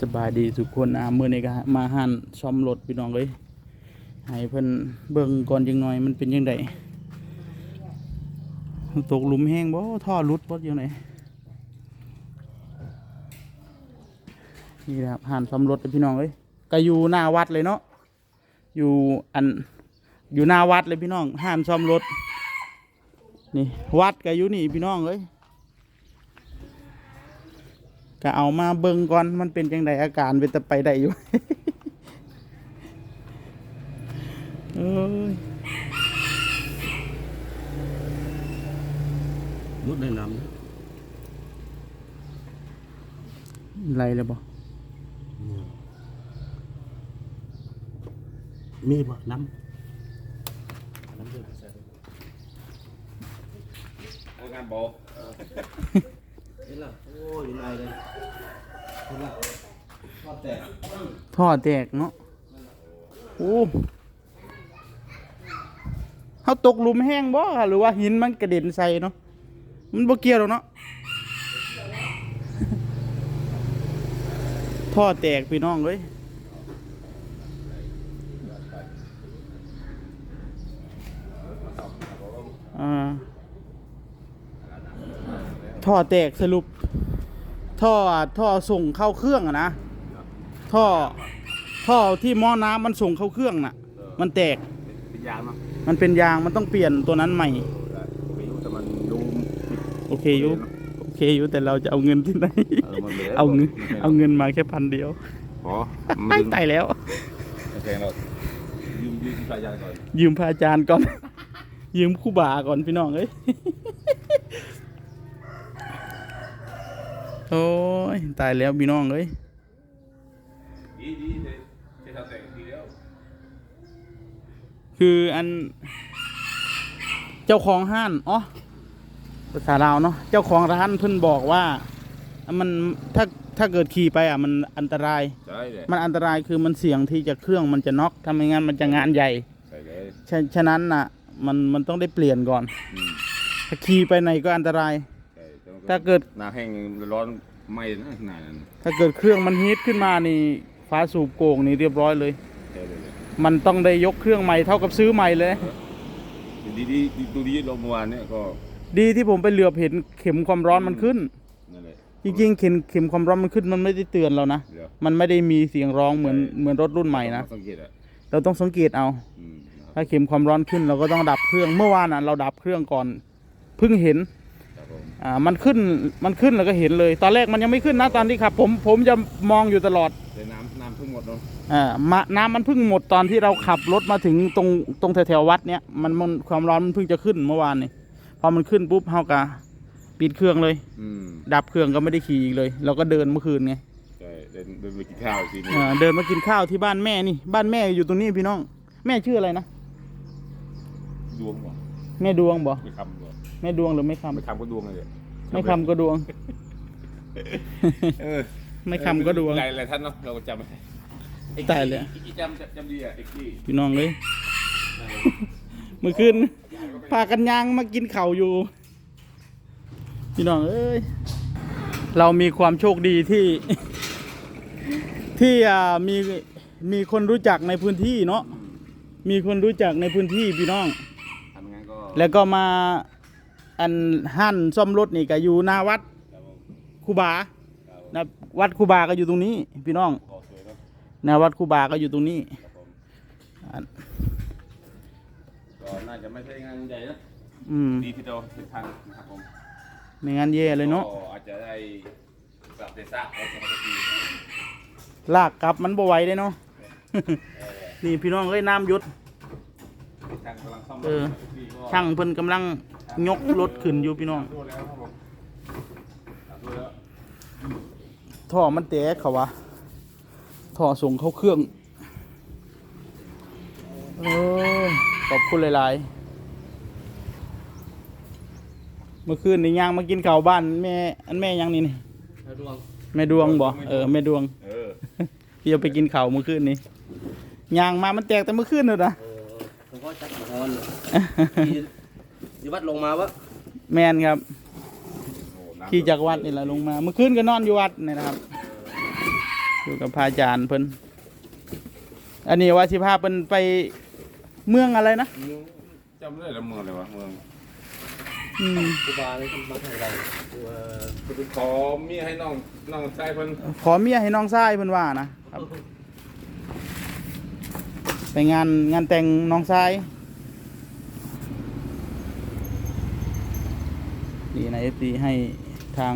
สบายดีทุกคนอะมื้อนี้ก็มาหันซ่อมรถพี่น้องเลยให้เพิ่นเบิ่งก่อนจังหน่อยมันเป็นจังไดตกหลุมแห้งบ่ท่อหลุดบ่จังไดนี่นะครับหันซ่อมรถพี่น้องเอ้ยก็อยู่หน้าวัดเลยเนาะอยู่อันอยู่หน้าวัดเลยพี่น้องหันซ่อมรถนี่วัดก็อยู่นี่พี่น้องเอ้ย ก็เอามาเบิ่งก่อนมันเป็นจังไดอาการเป็นแต่ไปได้อยู่เอ้ยรถได้น้ไรเลยบ่ำมีบ่น้ำน้ำเดือดใส่เอางานบอ เห็นละโอ้ยนายเลยเห็นละทอดแตกท่อแตกเนาะโอ้เขาตกหลุมแห้งบ่หรือว่าหินมันกระเด็นใส่เนาะมันบ่เกี่ยวหรอกเนาะท่อแตกพี่น้องเลยอ่า ท่อแตกสรุป ท่อท่อส่งเข้าเครื่องอะนะท่อท่อที่หม้อน้ำมันส่งเข้าเครื่องน่ะ มันแตกเป็นยางเนาะมันเป็นยางมันต้องเปลี่ยนตัวนั้นใหม่ไม่รู้แต่มันดูโอเคอยู่โอเคอยู่แต่เราจะเอาเงินที่ไหน เออมันเหลือเอาเงินเอาเงินมาแค่พันเดียวพอไอ้ตายแล้วโอเคเรายืมยืมสายยางก่อนยืมพระอาจารย์ก่อน ยืมครู่บาก่อนพี่น้องเอ้ย โอ้ย ตายแล้วพี่น้องเอ้ยดีดีเลยจะทำแต่งดีแล้วคืออัน เจ้าของห้านอ๋อภาษาลาวเนาะเจ้าของร้านเพิ่นบอกว่า มันถ้าถ้าเกิดขี่ไปอะมันอันตราย ใช่เลยมันอันตรายคือมันเสี่ยงที่จะเครื่องมันจะน็อกถ้าไม่งั้นมันจะงานใหญ่ใช่เลยฉะฉะนั้นน่ะ มันมันต้องได้เปลี่ยนก่อนอืมถ้าขี่ไปไหนก็อันตรายใช่แต่มัน ถ้าเกิด หน้าแห้งร้อนไหม้นะขนาดนั้นถ้าเกิดเครื่องมันฮีทขึ้นมานี่ฟ้าสูบโก่งนี่เรียบร้อยเลยใช่เลยมันต้องได้ยกเครื่องใหม่เท่ากับซื้อใหม่เลย ดีดีดีดูดีลงเมื่อวานเนี่ยก็ดีที่ผมไปเหลือบเห็นเข็มความร้อนมันขึ้น นั่นแหละจริงๆเข็มเข็มความร้อนมันขึ้นมันไม่ได้เตือนเรานะ เดี๋ยวมันไม่ได้มีเสียงร้องเหมือนเหมือนรถรุ่นใหม่นะ สังเกตอะเราต้องสังเกตเอา อืมนะครับถ้าเข็มความร้อนขึ้นเราก็ต้องดับเครื่อง เมื่อวานอะเราดับเครื่องก่อน เพิ่งเห็นครับผม อ่ามันขึ้นมันขึ้นแล้วก็เห็นเลย ตอนแรกมันยังไม่ขึ้นนะตอนที่ขับ ผมผมจะมองอยู่ตลอดแต่น้ำน้ำเพิ่งหมดเนาะอ่ามาน้ำมันเพิ่งหมดตอนที่เราขับรถมาถึงตรงตรงแถวๆวัดเนี้ยมันมันความร้อนมันเพิ่งจะขึ้นเมื่อวานนี่พอมันขึ้นปุ๊บเฮากะปิดเครื่องเลย อืมดับเครื่องก็ไม่ได้ขี่อีกเลย เราก็เดินเมื่อคืนไงใช่เดินเดินไปกินข้าวอีกทีนึงอ่าเดินมากินข้าวที่บ้านแม่นี่ บ้านแม่อยู่ตรงนี้พี่น้อง แม่ชื่ออะไรนะ ดวงว่ะ แม่ดวงบ่ไม่คำว่ะแม่ดวงหรือไม่คำไม่คำก็ดวงเลยไม่คำก็ดวง เออไม่คำก็ดวงหลายหลายท่านเนาะเราก็จำไม่ได้ตายเลยอีกอีกจำจำจำดีอะอีกที่พี่น้องเลยเมื่อคืนพากันยางมากินเข่าวอยู่ พี่น้องเอ้ยเรามีความโชคดีที่ ที่อ่ามีมีคนรู้จักในพื้นที่เนาะมีคนรู้จักในพื้นที่พี่น้องทำงานก็ แล้วก็มาอันหั่นซ่อมรถนี่ก็อยู่หน้าวัดครับผมคูบานะวัดคูบาก็อยู่ตรงนี้ พี่น้องขอสวยเนาะนะวัดคูบาก็อยู่ตรงนี้ครับผมอันก็น่าจะไม่ใช่งานใหญ่นะอืมดีที่เราเดินทางนะครับผมไม่งั้นแย่เลยเนาะก็อาจจะได้กลับเดซ่าเราจะมาทีลากกลับมันบ่ไหวได้เนาะนี่พี่น้องเอ้ยน้ำหยุด ช่างกำลังซ่อมเออที่ก็ช่างเพิ่นกำลังยกรถขึ้นอยู่พี่น้องตัวแล้วครับผมตัวแล้วท่อมันแตกเขาวะท่อส่งเข้าเครื่องเออขอบคุณหลาย ๆ เมื่อคืนนี่ย่างมากินข้าวบ้านแม่อันแม่ยังนี่นี่ดวงแม่ดวงบ่เออแม่ดวงเออที่จะไปกินข้าวเมื่อคืนนี้ย่างมามันแตกแต่เมื่อคืนเลยนะเออผมก็จักรพร ที่ที่วัดลงมาวะแมนครับโอ้น้ำขี่จากวัดนี่แหละลงมา เมื่อคืนก็นอนอยู่วัดนี่นะครับเอยู่กับพระอาจารย์เพิ่นอันนี้ว่าสิพาเพิ่นไปเมืองอะไรนะจำได้ละเมืองอะไรวะเมืองอืมครูบาเลยมาทางใดตัวไปขอเมียให้น้องน้องชายเพิ่นขอเมียให้น้องชายเพิ่นว่านะครับ ไปงานงานแต่งน้องชาย นี่นะเอฟซีให้ทาง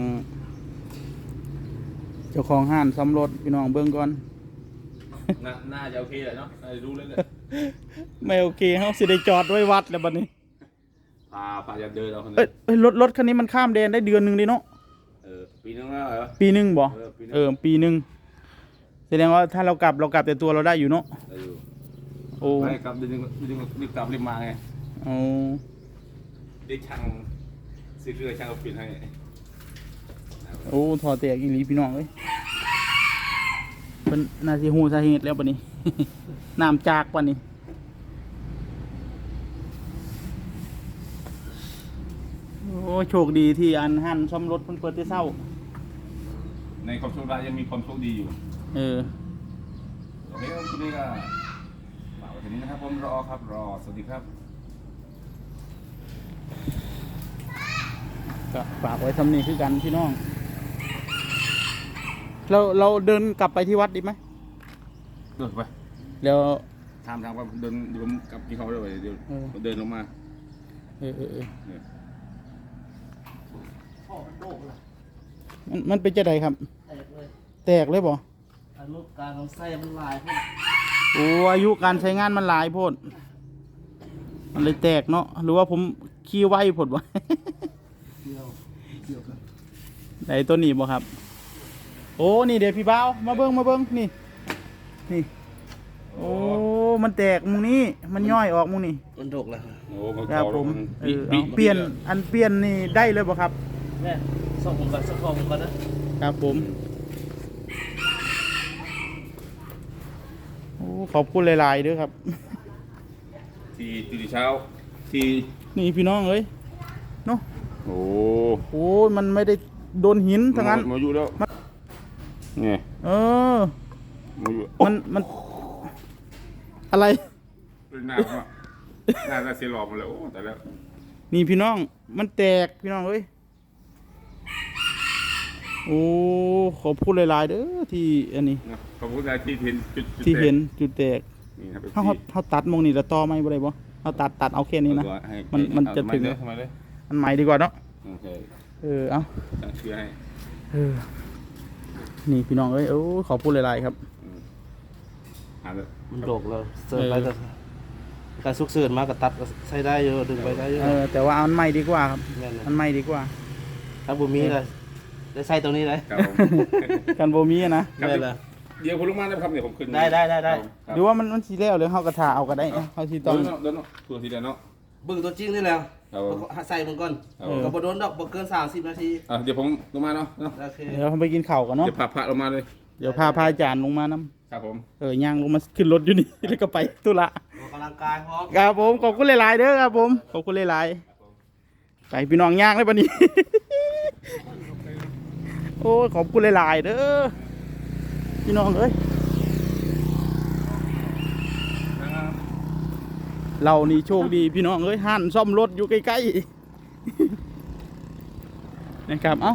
เจ้าของห้านซ่อมรถพี่น้องเบิ่งก่อน น่าน่าจะโอเคแหละเนาะน่าจะรู้เลยแหละไม่โอเคเฮาสิได้จอดไว้วัดแล้วบัดนี้ พาพาจะเดินเอาคนเอ้ยเอ้ยรถรถคันนี้มันข้ามแดนได้เดือนหนึงดิเนาะ เออปีนึงแล้วเหรอ ปีหนึงบ่เออปีหนึ่ง เออ ปีหนึงแสดงว่าถ้าเรากลับเรากลับแต่ตัวเราได้อยู่เนาะ ได้อยู่โอ้ไม่กลับเดินเดินเดินรีบกลับรีบมาไงโอ้ได้ช่าง ซื้อเรือช่างเอาปิดให้โอ้ถอดแตกอีหลีพี่น้องเอ้ยเพิ่นน่าสิฮู้สาเหตุแล้วบัดนี้ น้ำจากบัดนี้โอ้โชคดีที่อันหันซ่อมรถเพิ่นเปิดแต่เช้า ในความโชคร้ายยังมีความโชคดีอยู่เออโอเคครับคุณนี่ก็ฝากไว้ทีนี้นะครับผมรอครับรอสวัสดีครับ ก็ฝากไว้ทำนี่คือกันพี่น้อง เราเราเดินกลับไปที่วัดดีไหมเดินไปแล้วทางทางไปเดินอยู่กับพี่เขาด้วยเดี๋ยวเออเดินลงมาเออเออเออเนี่ยพ่อมันโดกล่ะมันมันเป็นจะไดครับ แตกเลยแตกเลยบ่อนุการของไส้มันลายพวกโอ้อายุการใช้งานมันหลายโพดมันเลยแตกเนาะหรือว่าผมขี้ไวผดวะเดียว เดียวกันไหนตัวนี้บ่ครับ โอ้นี่เดี๋ยวพี่บ่าวมาเบิ้งมาเบิ้งนี่ นี่ โอ้ มันแตกมุงนี้มันย่อยออกมุงนี้มันโดกแล้วโอ้มันครับเก่าผมแล้วนเออบีเอาเปลี่ยนอันเปลี่ยนนี่ได้เลยบ่ครับ แม่ส่งผมก่อนสักทองผมก่อนนะครับผม โอ้ขอบคุณหลายๆเด้วยครับทีตีเช้าทีนี่พี่น้องเอ้ยเนาะ โอ้โอ้ยมันไม่ได้โดนหินทั้งนั้นมาอยู่แล้วมันนี่เออมาอยู่มันมันอะไรหน้าผมอะหน้าตาเสียหลอกหมดแล้วโอ้แต่แล้วนี่พี่น้อง มันแตกพี่น้องเอ้ยโอ้ขอบคุณหลายๆเด้อที่อันนี้นะขอบคุณที่ที่เห็นจุดจุดที่แตกเห็นจุดแตกนี่ครับเขาเขาเขาตัดมงนี่แล้วต่อไหมบ่ได้บ่เขาตัดตัดเอาแค่นี้นะให้มันมันจะเอาถึง ทำไเลยทำไมเลยมันใหม่ดีกว่าเนาะโอเคเออเอาตั้งชื่อให้เออนี่พี่น้องเอ้ยโอ้ขอบคุณหลายๆครับหาเลยมันโดกแล้วเสิร์ฟไปแต่การซุกเสิร์นมากับตัดก็ใช้ได้เยอะดึงไปได้เยอะเออแต่ว่าเอาอันใหม่ดีกว่าครับแม่นนะอันใหม่ดีกว่าถ้าบุมีเลยได้ใส่ตรงนี้เลยครับผมกันโบมีอะนะครับแม่นละเดี๋ยวผมลงมาได้ไหมครับเนี่ยผมขึ้นได้ได้ได้ได้ครับหรือว่ามันมันสีแล้วหรือเขากระถาเอาก็ได้เอาเขาสีต้เดิองนเนาะเดินเนาะตัวทีเดียวเนาะเบึ้งตัวจริงนี่แล้ว ครับผม ใส่มันก่อนครับผม กับบโดนดอกบ่เกิน 30 นาที อะเดี๋ยวผมลงมาเนาะเนาะโอเคเดี๋ยวเราไปกินข้าวกันเนาะเดี๋ยวพาพระลงมาเลยเดี๋ยวพาพาอาจารย์ลงมานํครับผมเออย่างลงมาขึ้นรถอยู่นี่ แล้วก็ไปตุละออกกำลังกายพร้อมครับผมขอบคุณหลายๆเด้อครับผมขอบคุณหลายๆไปพี่น้องย่างเลยปะนี้ โอ้ยขอบคุณหลายๆเด้อพี่น้องเอ้ย เรานี่โชคดีพี่น้องเอ้ยหันซ่อมรถอยู่ใกล้ๆนะครับเอ้า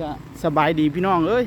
จะสบายดีพี่น้องเอ้ย